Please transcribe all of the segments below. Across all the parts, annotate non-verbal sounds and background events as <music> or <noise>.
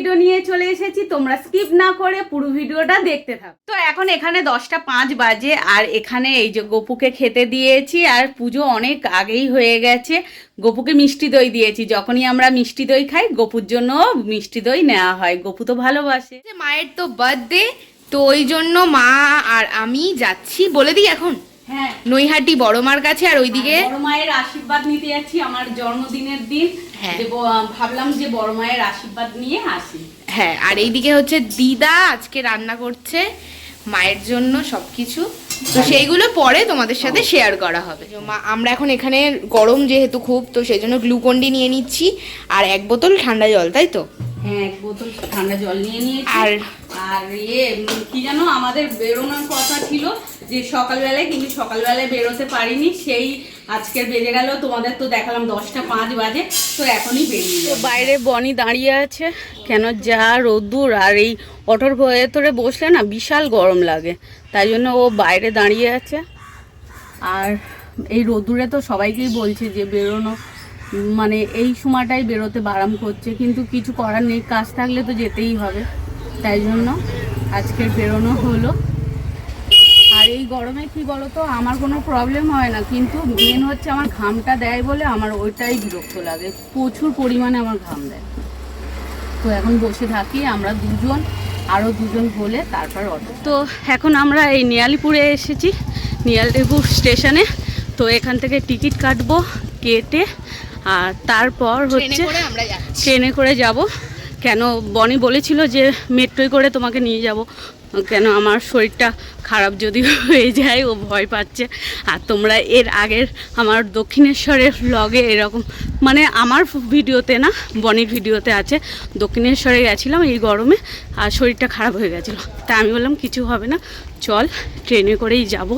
Video নিয়ে চলে এসেছি। তোমরা স্কিপ না করে পুরো ভিডিওটা দেখতে থাকো। তো এখন এখানে দশটা পাঁচ বাজে আর এখানে এই যে গপুকে খেতে দিয়েছি আর পুজো অনেক আগেই হয়ে গেছে। গপুকে মিষ্টি দই দিয়েছি। যখনই আমরা মিষ্টি দই খাই, গপুর জন্য মিষ্টি দই নেওয়া হয়। গপু তো ভালোবাসে। মায়ের তো বার্থডে তো ওই জন্য মা আর আমি যাচ্ছি বলে দিই এখন। নৈহাটি বড় মার কাছে আর ওইদিকে বড় মায়ের আশীর্বাদ নিতে যাচ্ছি আমার জন্মদিনের দিন। হ্যাঁ। যে ব- ভাবলাম যে বড় মায়ের আশীর্বাদ নিয়ে আসি। হ্যাঁ আর এইদিকে হচ্ছে দিদা আজকে রান্না করছে মায়ের জন্য সবকিছু। তো সেইগুলো পরে তোমাদের সাথে শেয়ার করা হবে। তো মা আমরা এখন এখানে গরম যেহেতু খুব তো সেই জন্য গ্লুকন্ডি নিয়ে নিচ্ছি আর এক বোতল ঠান্ডা জল তাই তো? হ্যাঁ এক বোতল ঠান্ডা জল নিয়ে নিয়েছি। আর আর ইয়ে উম, কি জানো আমাদের বেরোনোর কথা ছিল যে সকালবেলায় কিন্তু সকালবেলায় বেরোতে পারিনি সেই আজকের বেজে গেল। তোমাদের তো দেখালাম দশটা পাঁচ বাজে তো এখনই বেরিয়ে তো বাইরে বনি দাঁড়িয়ে আছে কেন যা রোদ্দুর আর এই অটোর ভেতরে বসলে না বিশাল গরম লাগে তাই জন্য ও বাইরে দাঁড়িয়ে আছে। আর এই রোদ্দুরে তো সবাইকেই বলছে যে বেরোনো মানে এই সময়টাই বেরোতে বারাম করছে কিন্তু কিছু করার নেই কাজ থাকলে তো যেতেই হবে তাই জন্য আজকের বেরোনো হলো। এই গরমে কি বলতো? আমার কোনো প্রবলেম হয় না। কিন্তু মেন হচ্ছে আমার ঘামটা দেয় বলে আমার ওইটাই বিরক্ত লাগে। প্রচুর পরিমাণে আমার ঘাম দেয়। তো এখন বসে থাকি আমরা দুজন আরও দুজন হলে তারপর অটো। তো এখন আমরা এই নিয়ালিপুরে এসেছি নিয়ালিপুর স্টেশনে। তো এখান থেকে টিকিট কাটবো কেটে আর তারপর হচ্ছে ট্রেনে করে যাব। কেন বনি বলেছিল যে মেট্রোয় করে তোমাকে নিয়ে যাব। কেন আমার শরীরটা খারাপ যদি <laughs> হয়ে যায়, ও ভয় পাচ্ছে। আর তোমরা এর আগের আমার দক্ষিণেশ্বরের ব্লগে এরকম মানে আমার ভিডিওতে না, বনির ভিডিওতে আছে, দক্ষিণেশ্বরে গেছিলাম এই গরমে, আর শরীরটা খারাপ হয়ে গেছিল। তা আমি বললাম, কিছু হবে না, চল, ট্রেনে করেই যাব।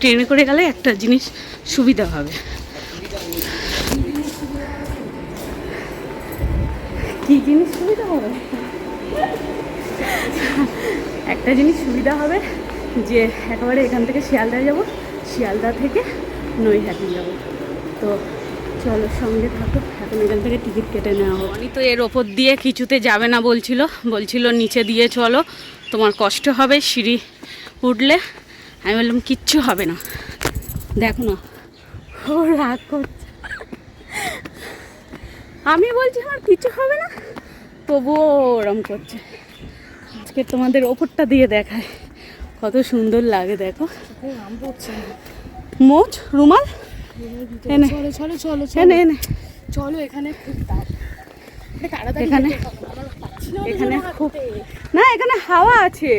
ট্রেনে করে গেলে একটা জিনিস সুবিধা হবে। কি জিনিস সুবিধা হবে? একটা জিনিস সুবিধা হবে যে একেবারে এখান থেকে শিয়ালদা যাব শিয়ালদা থেকে নৈহাটি যাব। তো চলো সঙ্গে থাকো এখন এখান থেকে টিকিট কেটে নেওয়া হবে আমি তো এর ওপর দিয়ে কিছুতে যাবে না বলছিল বলছিল নিচে দিয়ে চলো তোমার কষ্ট হবে সিঁড়ি উঠলে। আমি বললাম কিচ্ছু হবে না। দেখো না। ও রাগ করছে। আমি বলছি আমার কিছু হবে না তবুও ওরম করছে। আজকে তোমাদের ওপরটা দিয়ে দেখায়। কত সুন্দর লাগে দেখো। মোচ রুমাল? এনে। চলো চলো চলো এনে এনে। চলো এখানে এখানে এখানে খুব না এখানে হাওয়া আছে।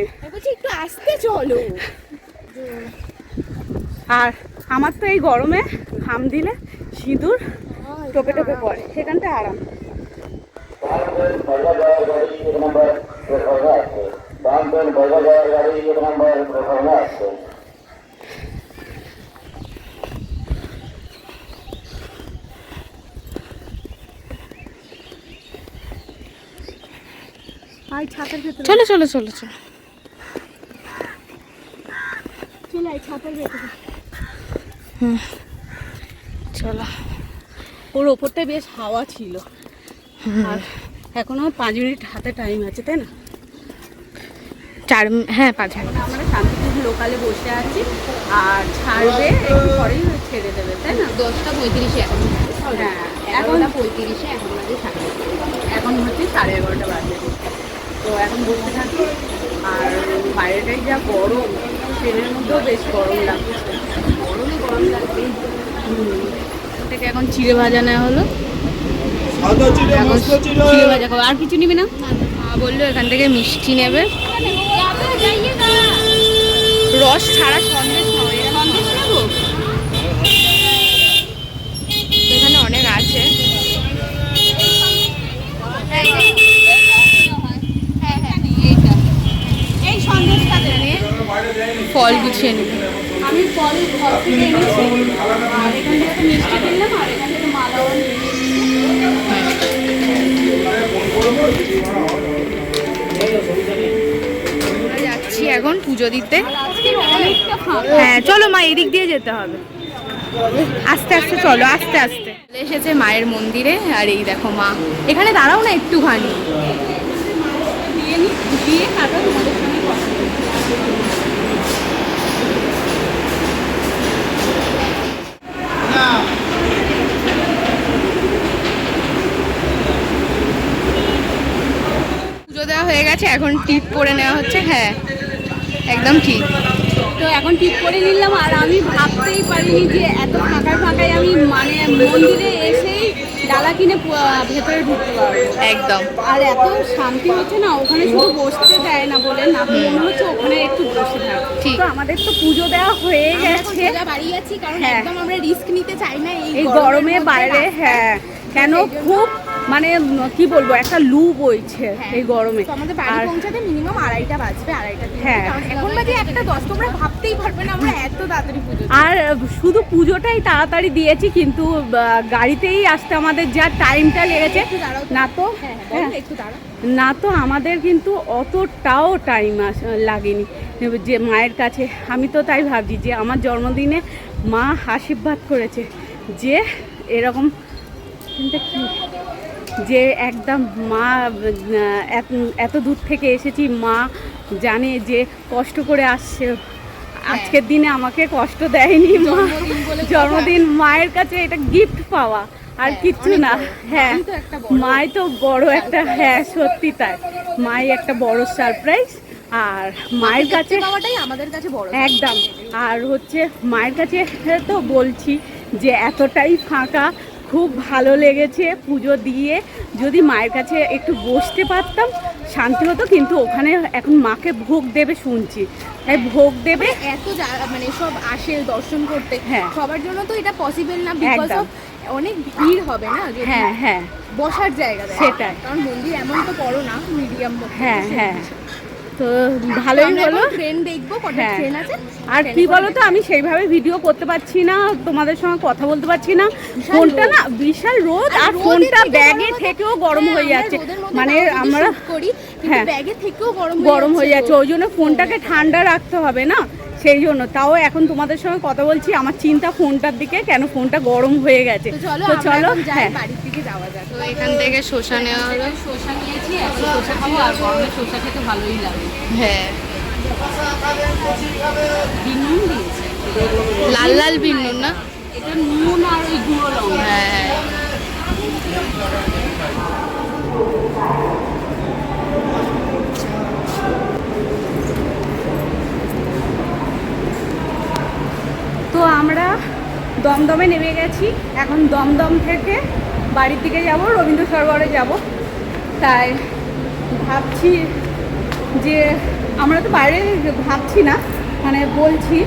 একটু আসতে চলো। আর আমার তো এই গরমে ঘাম দিলে সিঁদুর টোপে টোপে পড়ে। সেখানটা আরাম। চলো চলো চলো চলো। ভেতরে। চলো। ওর ওপরটা বেশ হাওয়া ছিল। আর এখনও পাঁচ মিনিট হাতে টাইম আছে তাই না? চার হ্যাঁ পাঁচ মিনিট। আমরা শান্তিপুর লোকালে বসে আছি আর ছাড়বে একটু পরেই ছেড়ে দেবে তাই না? দশটা পঁয়ত্রিশে এখন হ্যাঁ এখন এগারোটা পঁয়ত্রিশে এখন বাজে সাড়ে এখন হচ্ছে সাড়ে এগারোটা বাজে। তো এখন বসে থাকি আর বাইরেটাই যা গরম ট্রেনের মধ্যেও বেশ গরম লাগছে। গরমে গরম লাগবে। থেকে এখন চিড়ে ভাজা নেওয়া হলো সাদা চিড়ে এখন চিড়ে ভাজা খাব আর কিছু নিবি না? মা বলল এখান থেকে মিষ্টি নেবে। রস ছাড়া সন্দেশ সন্দেশ নেব? এখানে অনেক আছে। এই সন্দেশটা ফল গুছিয়ে নেবে আমি ফল ঘর থেকে এনেছি। আর এখান থেকে মিষ্টি কিনলাম আর এখান থেকে এখন পুজো দিতে। হ্যাঁ চলো মা এদিক দিয়ে যেতে হবে। আস্তে আস্তে চলো আস্তে আস্তে। চলে এসেছে মায়ের মন্দিরে আর এই দেখো মা। এখানে দাঁড়াও না একটুখানি। পুজো দেওয়া হয়ে গেছে এখন টিপ করে নেওয়া হচ্ছে হ্যাঁ। একদম ঠিক। তো এখন ঠিক করে নিলাম আর আমি ভাবতেই পারিনি যে এত ফাঁকায় ফাঁকায় আমি মানে মন্দিরে এসেই ডালা কিনে ভেতরে ঢুকতে পারব। একদম। আর এত শান্তি হচ্ছে না ওখানে শুধু বসতে দেয় না বলে না মনে হচ্ছে ওখানে একটু বসে থাক ঠিক। তো আমাদের তো পুজো দেওয়া হয়ে গেছে। বাড়ি যাচ্ছি কারণ হ্যাঁ। একদম আমরা রিস্ক নিতে চাই না এই গরমে বাইরে হ্যাঁ। কেন খুব মানে কি বলব একটা লু বইছে এই গরমে। আমাদের বাড়ি আর পৌঁছাতে মিনিমাম আড়াইটা বাজবে আড়াইটা হ্যাঁ। এখন বাজে একটা দশ তোমরা ভাবতেই পারবে না আমরা এত তাড়াতাড়ি পুজো আর শুধু পুজোটাই তাড়াতাড়ি দিয়েছি কিন্তু গাড়িতেই আসতে আমাদের যা টাইমটা লেগেছে। দাঁড়াও তো। না তো? হ্যাঁ হ্যাঁ হ্যাঁ, না তো আমাদের কিন্তু অতটাও টাইম লাগেনি। যে মায়ের কাছে আমি তো তাই ভাবছি যে আমার জন্মদিনে মা আশীর্বাদ করেছে যে এরকম কি? যে একদম মা এত- দূর থেকে এসেছি মা জানে যে কষ্ট করে আসছে। আজকের দিনে আমাকে কষ্ট দেয়নি মা। জন্মদিন মায়ের কাছে এটা গিফট পাওয়া আর হ্যাঁ, কিচ্ছু না। হ্যাঁ মাই তো বড়। একটা হ্যাঁ সত্যি তাই। মাই একটা বড় সারপ্রাইজ আর মায়ের কাছে পাওয়াটাই আমাদের কাছে বড় একদম। আর হচ্ছে মায়ের কাছে তো বলছি যে এতটাই ফাঁকা খুব ভালো লেগেছে পুজো দিয়ে। যদি মায়ের কাছে একটু বসতে পারতাম শান্তি হতো কিন্তু ওখানে এখন মাকে ভোগ দেবে শুনছি। তাই ভোগ দেবে। এত যা- মানে সব আসে দর্শন করতে। হ্যাঁ। সবার জন্য তো এটা পসিবল না বিকজ অফ অনেক ভিড় হবে না হ্যাঁ হ্যাঁ। বসার জায়গা। সেটাই। কারণ মন্দির এমন তো বড় না মিডিয়াম হ্যাঁ হ্যাঁ। তো ভালোই হলো। ট্রেন দেখব কটা হ্যাঁ। ট্রেন আছে। আর কি বলো তো আমি সেইভাবে ভিডিও করতে পারছি না তোমাদের সঙ্গে কথা বলতে পারছি না। ফোনটা না বিশাল রোদ আর ফোনটা ব্যাগে থেকেও গরম হ্যাঁ, হয়ে যাচ্ছে। মানে আমরা করি হ্যাঁ। ব্যাগে থেকেও গরম গরম হয়ে যাচ্ছে ওই জন্য ফোনটাকে ঠান্ডা রাখতে হবে না। সেই জন্য। তাও এখন তোমাদের সঙ্গে কথা বলছি আমার চিন্তা ফোনটার দিকে কেন ফোনটা গরম হয়ে গেছে। তো চলো চলো হ্যাঁ। বাড়ির দিকে যাওয়া যাক। তো এখান থেকে শসা নেওয়া হলো। শসা নিয়েছি এখন শসা খাব আর গরমে শসা খেতে ভালোই লাগে। হ্যাঁ। দিয়েছে। লাল লাল বিনুন না? এটা নুন আর ওই গুঁড়ো লঙ্কা। হ্যাঁ হ্যাঁ তো আমরা দমদমে নেমে গেছি। এখন দমদম থেকে বাড়ির দিকে যাব, রবীন্দ্র সরোবরে যাব। তাই ভাবছি যে আমরা তো বাইরে ভাবছি না মানে বলছি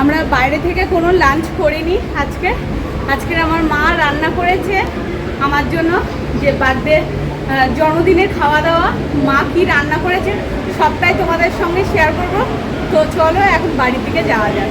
আমরা বাইরে থেকে কোনো লাঞ্চ করিনি আজকে। আজকের আমার মা রান্না করেছে আমার জন্য, যে বার্থডে জন্মদিনের খাওয়া দাওয়া মা কি রান্না করেছে সবটাই তোমাদের সঙ্গে শেয়ার করব। তো চলো এখন বাড়ির দিকে যাওয়া যাক।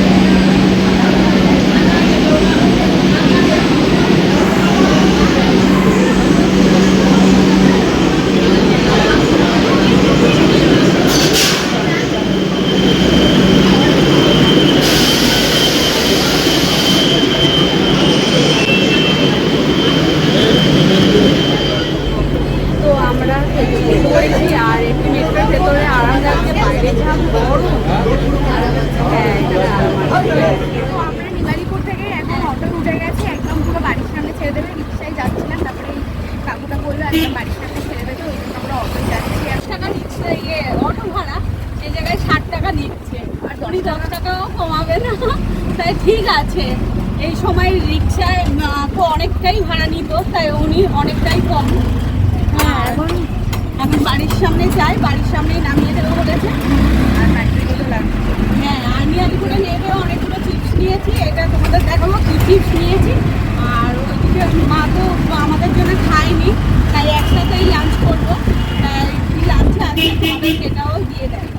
আছে। এই সময় রিক্সায় তো অনেকটাই ভাড়া নিত তাই উনি অনেকটাই কম। হ্যাঁ এখন এখন বাড়ির সামনে যাই বাড়ির সামনেই নামিয়ে দেবে বলেছে। আর বাড়িতে লাগবে। হ্যাঁ আমি আলিপুরে নেবে অনেকগুলো চিপস নিয়েছি। এটা তোমাদের দেখাবো কি চিপস নিয়েছি। আর ওইদিকে মা তো আমাদের জন্য খায়নি তাই একসাথেই লাঞ্চ করব। তাই লাঞ্চ আছে তোমাদের সেটাও দিয়ে দেয়।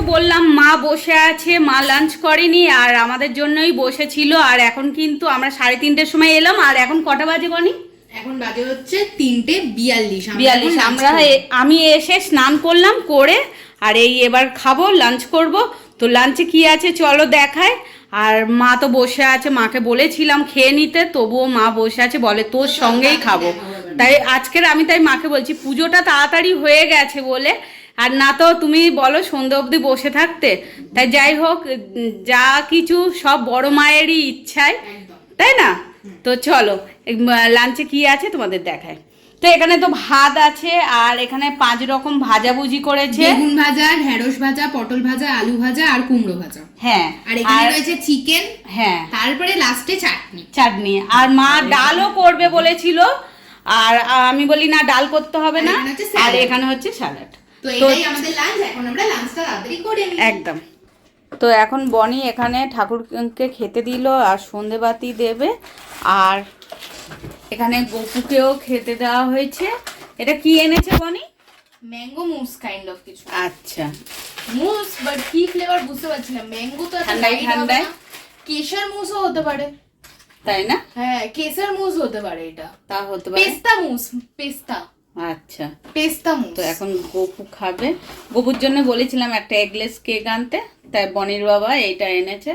তো বললাম মা বসে আছে মা লাঞ্চ করেনি আর আমাদের জন্যই বসেছিল আর এখন কিন্তু আমরা সাড়ে তিনটের সময় এলাম আর এখন কটা বাজে বনি এখন বাজে হচ্ছে তিনটে বিয়াল্লিশ আমরা বিয়াল্লিশ আমরা আমি এসে স্নান করলাম করে আর এই এবার খাব লাঞ্চ করব তো লাঞ্চে কি আছে চলো দেখায় আর মা তো বসে আছে মাকে বলেছিলাম খেয়ে নিতে তবুও মা বসে আছে বলে তোর সঙ্গেই খাব তাই আজকের আমি তাই মাকে বলছি পুজোটা তাড়াতাড়ি হয়ে গেছে বলে আর না তো তুমি বলো সন্ধে অবধি বসে থাকতে। তাই যাই হোক যা কিছু সব বড় মায়েরই ইচ্ছায় তাই না? তো চলো লাঞ্চে কি আছে তোমাদের দেখায় তো এখানে তো ভাত আছে আর এখানে পাঁচ রকম ভাজাভুজি করেছে। বেগুন ভাজা ঢেঁড়স ভাজা পটল ভাজা আলু ভাজা আর কুমড়ো ভাজা। হ্যাঁ আর এখানে রয়েছে চিকেন হ্যাঁ। তারপরে লাস্টে চাটনি। চাটনি আর মা ডালও করবে বলেছিল আর আমি বলি না ডাল করতে হবে না। আর। এখানে হচ্ছে স্যালাড। তো এটাই আমাদের লাঞ্চ এখন আমরা লাঞ্চটা তাড়াতাড়ি করে নিই। একদম। তো এখন বনি এখানে ঠাকুরকে খেতে দিল আর সন্ধেবাতি দেবে। আর এখানে গপুকেও খেতে দেওয়া হয়েছে। এটা কি এনেছে বনি? ম্যাঙ্গো মুস কাইন্ড অফ কিছু। আচ্ছা। মুস বাট কি ফ্লেভার বুঝতে পারছি না। ম্যাঙ্গো তো ঠান্ডায় ঠান্ডায়? কেশর মুসও হতে পারে। তাই না? হ্যাঁ কেশর মুস হতে পারে এটা। তা হতে পারে। পেস্তা মুস পেস্তা। আচ্ছা। পেস্তা তো এখন গপু খাবে। গপুর জন্য বলেছিলাম একটা এগলেস কেক আনতে তাই বনির বাবা এইটা এনেছে।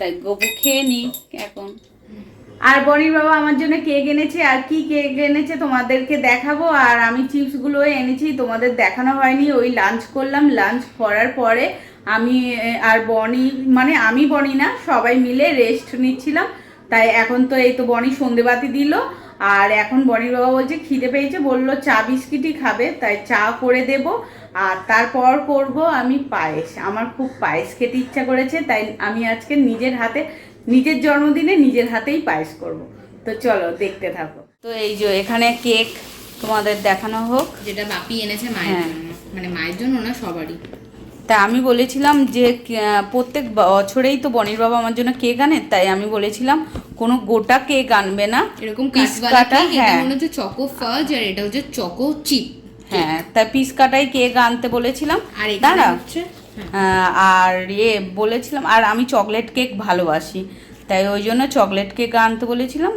তাই গপু খেয়ে নি এখন। আর বনির বাবা আমার জন্য কেক এনেছে আর কি কেক এনেছে তোমাদেরকে দেখাবো আর আমি চিপসগুলো এনেছি তোমাদের দেখানো হয়নি ওই লাঞ্চ করলাম। লাঞ্চ করার পরে আমি আর বনি মানে আমি বনি না সবাই মিলে রেস্ট নিচ্ছিলাম। তাই এখন তো এই তো বনি সন্ধেবাতি দিল। আর এখন বনির বাবা বলছে খিদে পেয়েছে বলল চা বিস্কিটই খাবে তাই চা করে দেব। আর তারপর করব আমি পায়েস। আমার খুব পায়েস খেতে ইচ্ছা করেছে তাই আমি আজকে নিজের হাতে নিজের জন্মদিনে নিজের হাতেই পায়েস করব। তো চলো দেখতে থাকো। তো এই যে এখানে কেক তোমাদের দেখানো হোক। যেটা বাপি এনেছে মায়ের হ্যাঁ। জন্য। মানে মায়ের জন্য না সবারই। তা আমি বলেছিলাম যে প্রত্যেক বছরেই তো বনির বাবা আমার জন্য কেক আনে তাই আমি বলেছিলাম কোনো গোটা কেক আনবে না। এরকম পিস কাটা হ্যাঁ। হচ্ছে চকো ফাজ আর এটা হচ্ছে চকো চিপ হ্যাঁ তাই পিস কাটাই কেক আনতে বলেছিলাম। আর দাঁড়া আর ইয়ে বলেছিলাম আর আমি চকলেট কেক ভালোবাসি। তাই ওই জন্য চকলেট কেক আনতে বলেছিলাম।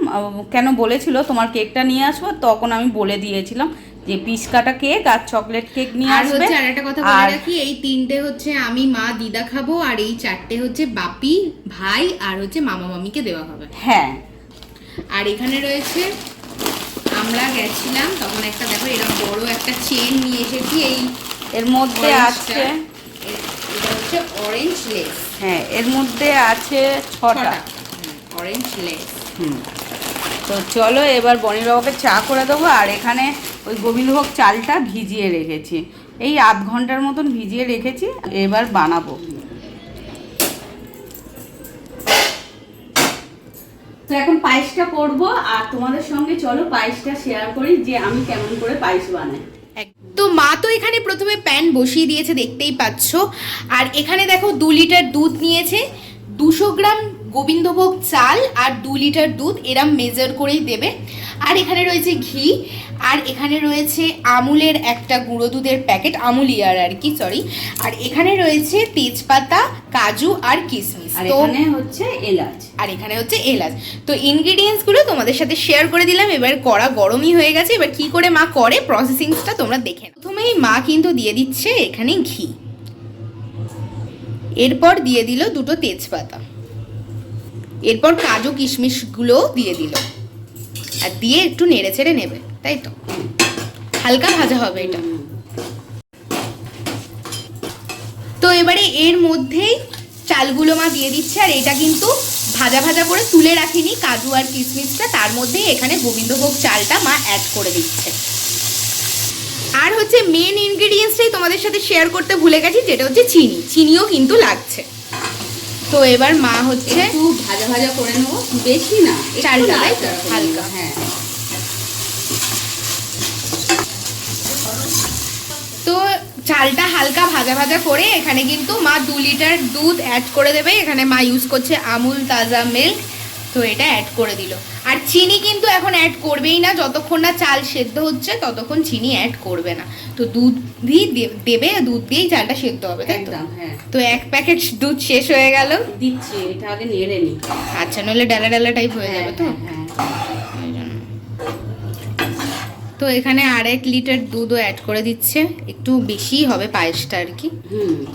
কেন বলেছিল তোমার কেকটা নিয়ে আসব? তখন আমি বলে দিয়েছিলাম। যে পিস কাটা কেক আর চকলেট কেক নিয়ে আসবে। আর একটা কথা বলে রাখি এই তিনটে হচ্ছে আমি মা দিদা খাব আর এই চারটে হচ্ছে বাপি ভাই আর হচ্ছে মামা মামিকে দেওয়া হবে। হ্যাঁ। আর এখানে রয়েছে আমরা গেছিলাম তখন একটা দেখো এরকম বড় একটা চেন নিয়ে এসেছি এই এর মধ্যে আছে এটা হচ্ছে অরেঞ্জ লেস হ্যাঁ এর মধ্যে আছে ছটা। অরেঞ্জ লেস হুম। তো চলো এবার বনির বাবাকে চা করে দেবো আর এখানে ওই গোবিন্দভোগ চালটা ভিজিয়ে রেখেছি। এই আধ ঘণ্টার মতন ভিজিয়ে রেখেছি, এবার বানাবো। তো এখন পায়েসটা করব, আর তোমাদের সঙ্গে চলো পায়েসটা শেয়ার করি যে আমি কেমন করে পায়েস বানাই। তো মা তো এখানে প্রথমে প্যান বসিয়ে দিয়েছে, দেখতেই পাচ্ছ। আর এখানে দেখো দু লিটার দুধ নিয়েছে। দুশো গ্রাম গোবিন্দভোগ চাল আর দু লিটার দুধ এরম মেজার করেই দেবে। আর এখানে রয়েছে ঘি আর এখানে রয়েছে আমুলের একটা গুঁড়ো দুধের প্যাকেট আমুল ইয়ার আর কি সরি আর এখানে রয়েছে তেজপাতা কাজু আর কিশমিশ আর এখানে হচ্ছে এলাচ। আর এখানে হচ্ছে এলাচ। তো ইনগ্রিডিয়েন্টসগুলো তোমাদের সাথে শেয়ার করে দিলাম এবার কড়া গরমই হয়ে গেছে এবার কি করে মা করে প্রসেসিংসটা তোমরা দেখে প্রথমেই মা কিন্তু দিয়ে দিচ্ছে এখানে ঘি। এরপর দিয়ে দিল দুটো তেজপাতা। এরপর কাজু কিশমিশগুলোও দিয়ে দিল। আর দিয়ে একটু নেড়ে ছেড়ে নেবে, তাই তো? হালকা ভাজা হবে এটা। তো এবারে এর মধ্যেই চালগুলো মা দিয়ে দিচ্ছে, আর এটা কিন্তু ভাজা ভাজা করে তুলে রাখিনি কাজু আর কিশমিশটা, তার মধ্যেই এখানে গোবিন্দভোগ চালটা মা অ্যাড করে দিচ্ছে। আর হচ্ছে মেন ইনগ্রেডিয়েন্টসটাই তোমাদের সাথে শেয়ার করতে ভুলে গেছি, যেটা হচ্ছে চিনি। চিনিও কিন্তু লাগছে। তো এবার মা হচ্ছে ভাজা ভাজা করে নেব বেশি না চালটা? হালকা। হ্যাঁ তো চালটা হালকা ভাজা ভাজা করে এখানে কিন্তু মা দু লিটার দুধ অ্যাড করে দেবে এখানে মা ইউজ করছে আমুল তাজা মিল্ক তো এটা অ্যাড করে দিল আর চিনি কিন্তু এখন অ্যাড করবেই না। যতক্ষণ না চাল সেদ্ধ হচ্ছে ততক্ষণ চিনি অ্যাড করবে না। তো দুধই দে- দেবে দুধ দিয়েই চালটা সেদ্ধ হবে তাই তো? হ্যাঁ। তো এক প্যাকেট দুধ শেষ হয়ে গেল। দিচ্ছি এটা আগে নেড়ে নি। আচ্ছা নইলে ডালা ডালা টাইপ হয়ে হ্যাঁ যাবে তো? হ্যাঁ, তো এখানে আর এক লিটার দুধও অ্যাড করে দিচ্ছে। একটু বেশিই হবে পায়েসটা আর কি। হুম।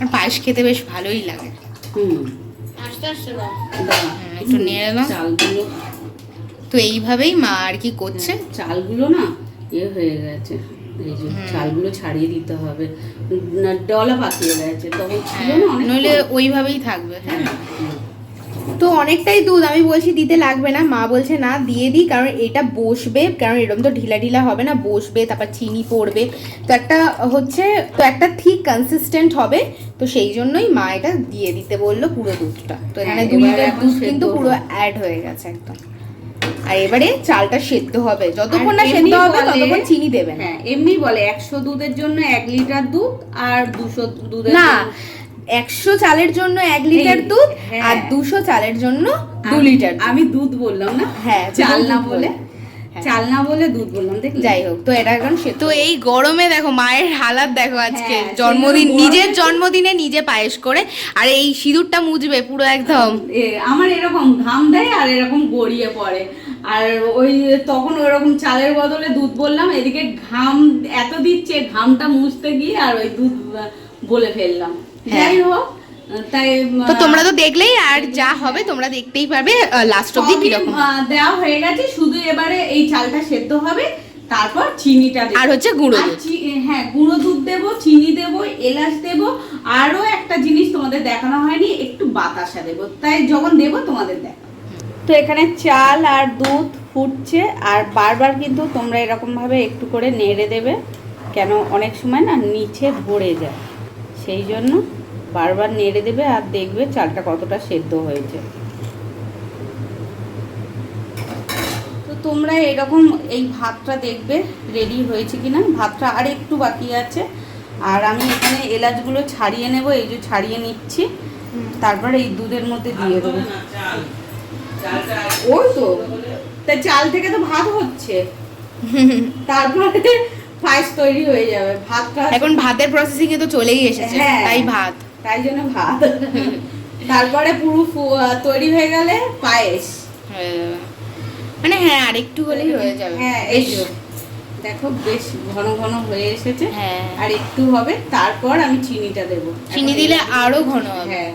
আর পায়েস খেতে বেশ ভালোই লাগে। হুম। আস্তে আস্তে দাও। হ্যাঁ, একটু নেড়ে নাও। চালগুলো তো এইভাবেই মা আর কি করছে। চালগুলো না ইয়ে হয়ে গেছে। এই যে চালগুলো ছাড়িয়ে দিতে হবে। না ডলা পাকিয়ে গেছে। ছিল হ্যাঁ, নইলে ওইভাবেই থাকবে হ্যাঁ। তো অনেকটাই দুধ। আমি বলছি দিতে লাগবে না। মা বলছে না দিয়ে দিই কারণ এটা বসবে। কারণ এরকম তো ঢিলা ঢিলা হবে না বসবে তারপর চিনি পড়বে। তো একটা হচ্ছে তো একটা ঠিক কনসিস্টেন্ট হবে। তো সেই জন্যই মা এটা দিয়ে দিতে বলল পুরো দুধটা। তো হ্যাঁ, এখন দুধ কিন্তু পুরো অ্যাড হয়ে গেছে একদম। আর এবারে চালটা সেদ্ধ হবে যতক্ষণ না সেদ্ধ হবে ততক্ষণ চিনি দেবেন হ্যাঁ এমনি বলে একশো দুধের জন্য এক লিটার দুধ আর দুশো দুধের না একশো চালের জন্য এক লিটার দুধ হ্যাঁ। আর দুশো চালের জন্য দু লিটার। আমি দুধ বললাম না হ্যাঁ, চাল না বলে। চাল না বলে দুধ বললাম দেখলি? যাই হোক তো এটা এখন তো এই গরমে দেখো মায়ের হালাত দেখো আজকে। হ্যাঁ, জন্মদিন নিজের জন্মদিনে নিজে পায়েস করে আর এই সিঁদুরটা মুজবে পুরো একদম। আমার এরকম ঘাম দেয় আর এরকম গড়িয়ে পড়ে। আর ওই তখন ওইরকম চালের বদলে দুধ বললাম এদিকে ঘাম এত দিচ্ছে ঘামটা মুছতে গিয়ে আর ওই দুধ বলে ফেললাম। হ্যাঁ। যাই হোক তাই তো তোমরা তো দেখলেই আর যা হবে তোমরা দেখতেই পারবে লাস্ট অব্দি সবই, কীরকম। দেওয়া হয়ে গেছে শুধু এবারে এই চালটা সেদ্ধ হবে তারপর চিনিটা দেবো। আর হচ্ছে গুঁড়ো দুধ। হ্যাঁ গুঁড়ো দুধ দেবো চিনি দেবো এলাচ দেবো আরও একটা জিনিস তোমাদের দেখানো হয়নি একটু বাতাসা দেবো। তাই যখন দেবো তোমাদের দেখাবো। তো এখানে চাল আর দুধ ফুটছে আর বারবার কিন্তু তোমরা এরকম ভাবে একটু করে নেড়ে দেবে কেন অনেক সময় না নিচে ভরে যায়। সেই জন্য বারবার নেড়ে দেবে আর দেখবে চালটা কতটা সেদ্ধ হয়েছে। তো তোমরা এরকম এই ভাতটা দেখবে রেডি হয়েছে কিনা? ভাতটা আর একটু বাকি আছে। আর আমি এখানে এলাচগুলো ছাড়িয়ে নেব এই যে ছাড়িয়ে নিচ্ছি। তারপরে এই দুধের মধ্যে দিয়ে দেবো। ওই তো। তা চাল থেকে তো ভাত হচ্ছে। <laughs> তারপরে পায়েস তৈরি হয়ে যাবে। ভাতটা এখন ভাতের প্রসেসিং এ তো চলেই এসেছে। হ্যাঁ। তাই ভাত। তাই জন্য ভাত। তারপরে পুরো তৈরি হয়ে গেলে পায়েস। মানে হ্যাঁ আর একটু হলেই হয়ে যাবে। হ্যাঁ এই দেখো বেশ ঘন ঘন হয়ে এসেছে। হ্যাঁ। আর একটু হবে তারপর আমি চিনিটা দেবো। চিনি দিলে আরও ঘন হবে। হ্যাঁ।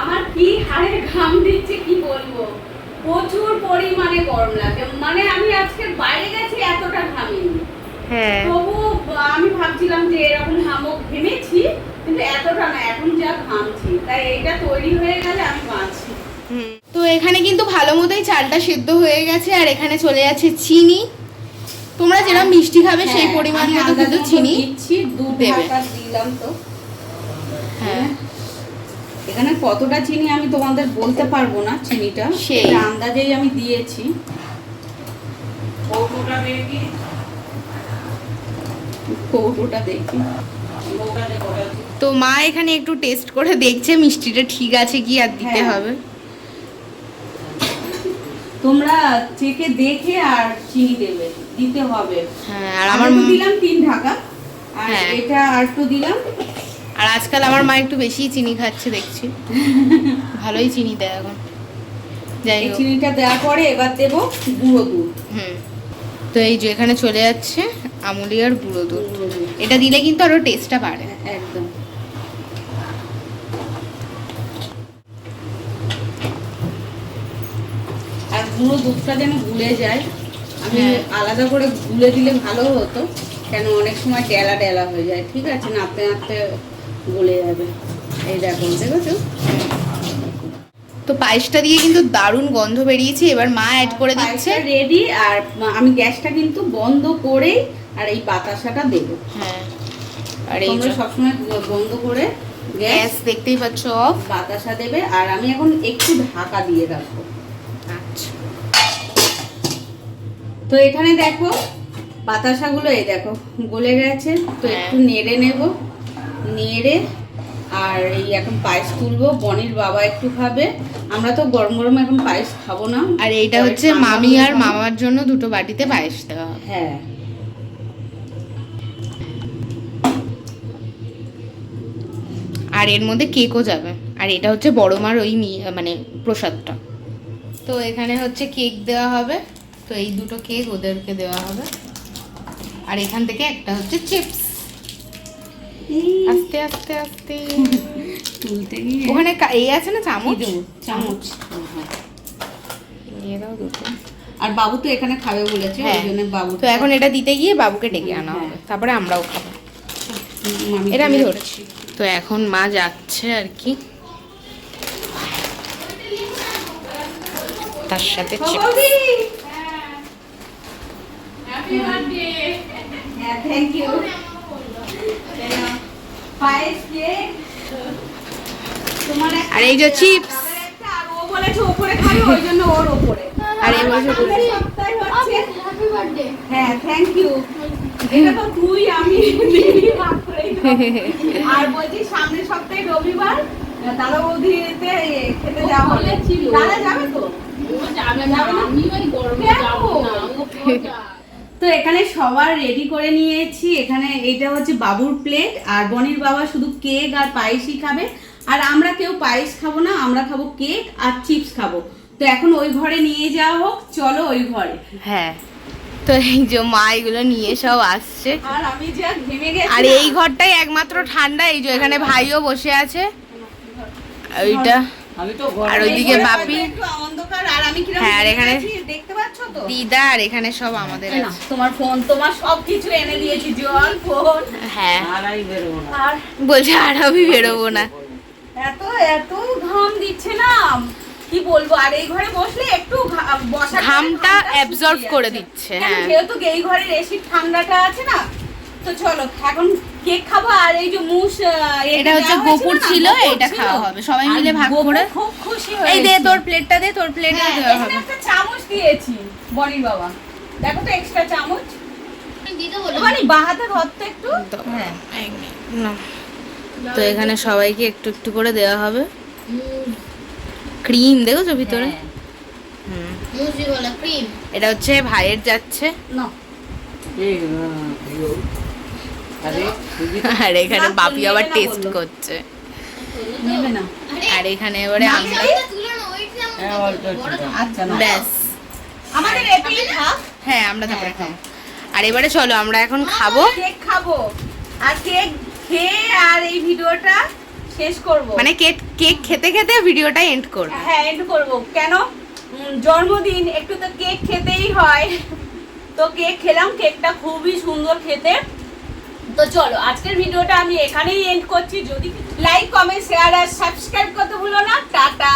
আমার কি হাড়ে ঘাম দিচ্ছে কি বলব? প্রচুর পরিমাণে গরম লাগে। মানে আমি আজকে বাইরে গেছি এতটা ঘামিনি। হ্যাঁ। তবু আমি ভাবছিলাম যে এরকম ঘামক ঘেমেছি কিন্তু এতটা না এখন যা ঘামছি তাই এটা তৈরি হয়ে গেলে আমি বাঁচি। তো এখানে কিন্তু ভালো মতোই চালটা সেদ্ধ হয়ে গেছে আর এখানে চলে যাচ্ছে চিনি। তোমরা যেরকম মিষ্টি খাবে সেই হ্যাঁ, পরিমাণ মতো কিন্তু চিনি দিচ্ছি দু দেবে। দিলাম তো। হ্যাঁ। এখানে কতটা চিনি আমি তোমাদের বলতে পারব না চিনিটা। সেই। আন্দাজেই আমি দিয়েছি। কৌটোটা দেখি। তো মা এখানে একটু টেস্ট করে দেখছে মিষ্টিটা ঠিক আছে কি আর দিতে হ্যাঁ। হবে। তোমরা চেকে দেখে আর চিনি দেবে দিতে হবে। হ্যাঁ আর আমার দিলাম তিন ঢাকা আর হ্যাঁ। এটা আর একটু দিলাম। আর আজকাল আমার মা একটু বেশি চিনি খাচ্ছে দেখছি। ভালোই চিনি দেয় এখন। যাই হোক। চিনিটা দেওয়ার পরে এবার দেবো গুঁড়ো দুধ। হুম। তো এই যে এখানে চলে যাচ্ছে আমুলি আর গুঁড়ো দুধ। গুঁড়ো দুধ। এটা দিলে কিন্তু আরও টেস্টটা বাড়ে। একদম আর গুঁড়ো দুধটা যেন গুলে যায়। আমি হ্যাঁ। আলাদা করে গুলে দিলে ভালো হতো কেন অনেক সময় ডেলা ডেলা হয়ে যায় ঠিক আছে? নাড়তে নাড়তে গলে যাবে। এই দেখো দেখেছ? তো পায়েসটা দিয়ে কিন্তু দারুণ গন্ধ বেরিয়েছে এবার মা অ্যাড করে দিচ্ছে। রেডি আর আমি গ্যাসটা কিন্তু বন্ধ করেই আর এই বাতাসাটা দেবো। হ্যাঁ আর এই সবসময় বন্ধ করে গ্যাস দেখতেই পাচ্ছ অফ বাতাসা দেবে আর আমি এখন একটু ঢাকা দিয়ে রাখব। তো এখানে দেখো বাতাসাগুলো এই দেখো গলে গেছে। তো হ্যাঁ। একটু নেড়ে নেব। নেড়ে আর এই এখন পায়েস তুলবো। বনির বাবা একটু খাবে। আমরা তো গরম গরম এখন পায়েস খাব না। আর এইটা হচ্ছে মামি আর মামার জন্য দুটো বাটিতে পায়েস দেওয়া হ্যাঁ। আর এর মধ্যে কেকও যাবে। আর এটা হচ্ছে বড় মার ওই মানে প্রসাদটা। তো এখানে হচ্ছে কেক দেওয়া হবে। তো এই দুটো কেক ওদেরকে দেওয়া হবে। আর এখান থেকে একটা হচ্ছে চিপস। আস্তে আস্তে আস্তে। তুলতে গিয়ে ওখানে এই আছে না চামচ? চামচ। নিয়ে দাও দুটো। আর বাবু তো এখানে খাবে বলেছে হ্যাঁ। ওই জন্য বাবু তো এখন এটা দিতে গিয়ে বাবুকে ডেকে আনা হ্যাঁ। হবে। তারপরে আমরাও খাব। এটা আমি ধরছি। তো এখন মা যাচ্ছে আর কি তার সাথে ও চিপস। বৌদি! হ্যাঁ, thank you. Payesh cake. তোমার একটা আর এই যে একটা, আর এই। হ্যাঁ. এটা তো তুই, আমি। আর বলছি সামনের সপ্তাহে রবিবার দাদা বৌদিতে খেতে যাওয়া হবে। দাদা যাবে তো? যাবে না? কেন? <laughs> তো এখানে সবার রেডি করে নিয়েছি। এখানে এটা হচ্ছে বাবুর প্লেট আর বনির বাবা শুধু কেক আর পায়েসই খাবে। আর আমরা কেউ পায়েস খাব না আমরা খাব কেক আর চিপস খাব। তো এখন ওই ঘরে নিয়ে যাওয়া হোক চলো ওই ঘরে। হ্যাঁ। তো এই যে মা এগুলো নিয়ে সব আসছে। আর আমি যা ঘেমে গেছি আর এই ঘরটাই একমাত্র ঠান্ডা এই যে এখানে ভাইও বসে আছে। ওইটা আর ওইদিকে বাপি। হয়তো একটু অন্ধকার আর আমি কীরকম হ্যাঁ, আর এখানে- গেছি, দেখতে পাচ্ছ তো? দিদা আর এখানে সব আমাদের তোমার ফোন তোমার সব কিছু এনে দিয়েছি জল ফোন হ্যাঁ। আর বলছে আর আমি বেরোবো না। এত এত ঘাম দিচ্ছে না। কি বলব আর এই ঘরে বসলে একটু ঘামটা শুকিয়ে করে দিচ্ছে, হ্যাঁ। যেহেতু এই ঘরের এসির ঠান্ডাটা আছে না তো চলো এখন কেক খাব আর এই যে মুস এটা হচ্ছে গোপুর ছিল, এটা খাওয়া হবে। সবাই মিলে ভাগ করে। খুব খুশি এই দে তোর প্লেটটা দে তোর প্লেটে হ্যাঁ, দেওয়া হবে। একটা চামচ দিয়েছি বনির বাবা। দেখো তো এক্সট্রা চামচ। মানে বাহাতে একটু। হ্যাঁ। তো এখানে সবাইকে একটু একটু করে দেওয়া হবে। ক্রিম দেখেছ ভিতরে? হ্যাঁ। এটা হচ্ছে ভাইয়ের যাচ্ছে। নাও। আর? এখানে বাপি আবার টেস্ট করছে। আর এখানে এবারে আমরা আচ্ছা ব্যাস। হ্যাঁ আমরা তারপরে খাব। আর এবারে চলো আমরা এখন খাব। কেক খাব। আর কেক খেয়ে আর এই ভিডিওটা শেষ করব। মানে কেক কেক খেতে খেতে ভিডিওটা এন্ড করব। হ্যাঁ এন্ড করব। কেন? জন্মদিন একটু তো কেক খেতেই হয়। তো কেক খেলাম কেকটা খুবই সুন্দর খেতে। তো চলো, আজকের ভিডিওটা আমি এখানেই এন্ড করছি। যদি লাইক কমেন্ট শেয়ার আর সাবস্ক্রাইব করতে ভুলো না, টাটা।